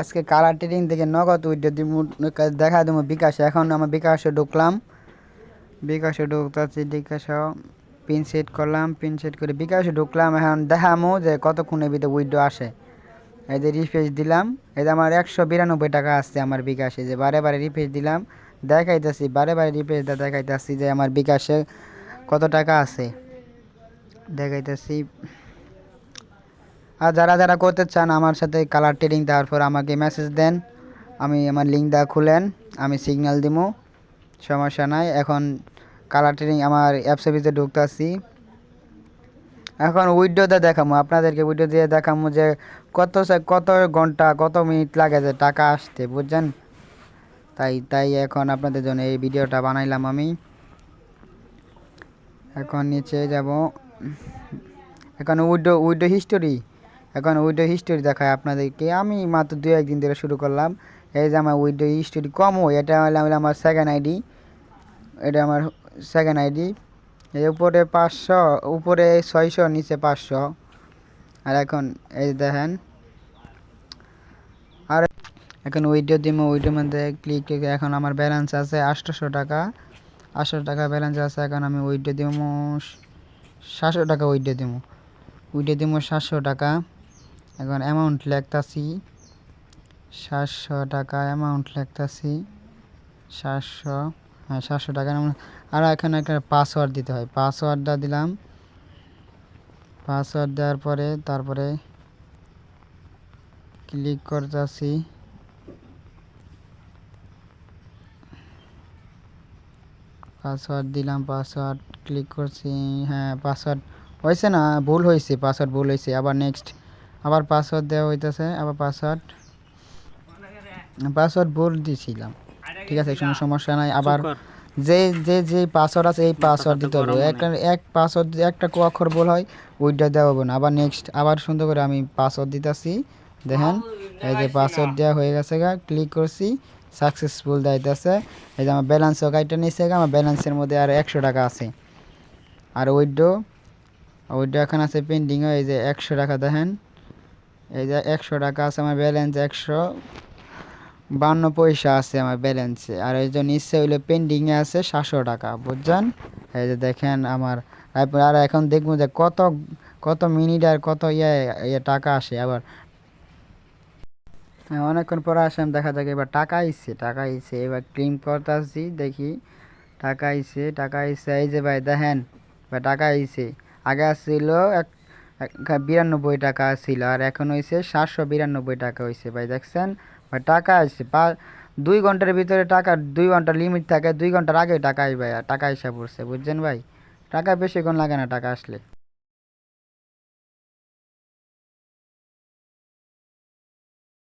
আজকে colour trading থেকে নগদ উইড্রো দিব দেখা দেবো বিকাশে। এখন আমার বিকাশে ঢুকলাম। বিকাশে ঢুকতেছি, বিকাশে পিন সেট করলাম পিন সেট করে বিকাশে ঢুকলাম। এখন দেখামো যে কতক্ষণের ভিতরে উইড্রো আসে। এই যে রিফ্রেশ দিলাম। এই যে আমার একশো বিরানব্বই টাকা আসছে আমার বিকাশে। যে বারে বারে রিফ্রেশ দিলাম। দেখাইতেছি, বারে বারে রিফ্রেশ দেখাইতেছি যে আমার বিকাশে কত টাকা আছে। দেখাইতেছি আর যারা যারা করতে চান আমার সাথে কালার ট্রেডিং তারপর আমাকে মেসেজ দেন। আমি আমার লিঙ্ক লিঙ্কটা খুলেন, আমি সিগন্যাল দিব সমস্যা নাই। এখন কালার ট্রেডিং আমার অ্যাপসের ভিতরে ঢুকতেছি এখন উইডোতে দেখামো, আপনাদেরকে উইডো দিয়ে দেখামো যে কত কত ঘণ্টা, কত মিনিট লাগে যে টাকা আসতে, বুঝছেন? তাই তাই এখন আপনাদের জন্য এই ভিডিওটা বানাইলাম আমি। এখন নিচে যাব। এখন উইডো উইডো হিস্টোরি এখন উইডো হিস্টোরি দেখায় আপনাদেরকে। আমি মাত্র দু একদিন ধরে শুরু করলাম। এই যে আমার উইডো হিস্টোরি কম হয়, এটা হলো আমার সেকেন্ড আইডি এটা আমার সেকেন্ড আইডি এই উপরে পাঁচশো, উপরে ছয়শো, নিচে পাঁচশো। আর এখন এই দেখেন। আর এখন উইডো দিব উইডোর মধ্যে ক্লিক এখন আমার ব্যালেন্স আছে আটশোশো টাকা। আটশো টাকা ব্যালেন্স আছে, এখন আমি উইডো দিব, সাতশো টাকা উইডো দিব। উইডো দিব সাতশো টাকা। এখন অ্যামাউন্ট লেখতাছি, সাতশো টাকা অ্যামাউন্ট লেখতাছি, সাতশো হ্যাঁ সাতশো টাকা আর এখানে একটা পাসওয়ার্ড দিতে হয়। পাসওয়ার্ডটা দিলাম। পাসওয়ার্ড দেওয়ার পরে তারপরে ক্লিক করতেছি। পাসওয়ার্ড দিলাম পাসওয়ার্ড ক্লিক করছি হ্যাঁ পাসওয়ার্ড হয়েছে না, ভুল হয়েছে পাসওয়ার্ড ভুল হয়েছে আবার নেক্সট আবার পাসওয়ার্ড দেওয়া হইতেছে আবার পাসওয়ার্ড পাসওয়ার্ড ভুল দিয়েছিলাম ঠিক আছে কোনো সমস্যা নাই। আবার যে যে যে পাসওয়ার্ড আছে এই পাসওয়ার্ড দিতে হবে। একটা এক পাসওয়ার্ড একটা কো অক্ষর ভুল হয় ওইটা দেওয়া হবে না। আবার নেক্সট আবার সুন্দর করে আমি পাসওয়ার্ড দিতেছি। দেখেন এই যে পাসওয়ার্ড দেওয়া হয়ে গেছে গা ক্লিক করছি সাকসেসফুল দিতেছে এই যে আমার ব্যালেন্সও কাইটা নিচ্ছে গা আমার ব্যালেন্সের মধ্যে আর একশো টাকা আছে। আর উইডো উইডো এখন আছে পেন্ডিং এই যে একশো টাকা দেখেন। এই যে একশো টাকা আছে আমার ব্যালেন্স একশো বান্ন পয়সা আছে আমার ব্যালেন্সে আর এই যে নিচে হইল পেন্ডিংয়ে আছে সাতশো টাকা বুঝছেন? এই যে দেখেন আমার আর এখন দেখব যে কত কত মিনিট আর কত ইয়ে ইয়ে টাকা আসে আবার। হ্যাঁ, অনেকক্ষণ পরে আসলাম দেখা যাক এবার টাকা আইছে টাকা আইছে এবার ক্লিম করতেছি দেখি টাকা আইছে টাকা আইছে এই যে ভাই দেখেন ভাই টাকা আইছে। আগে আসছিল এক- বিরানব্বই টাকা ছিল, আর এখন হয়েছে সাতশো বিরানব্বই টাকা হয়েছে ভাই দেখছেন? ভাই টাকা আসছে, পা দুই ঘণ্টার ভিতরে টাকা, দুই ঘণ্টা লিমিট থাকে, দুই ঘণ্টার আগে টাকা আসবে টাকা এসে পড়ছে, বুঝছেন ভাই? টাকা বেশিক্ষণ লাগে না টাকা আসলে।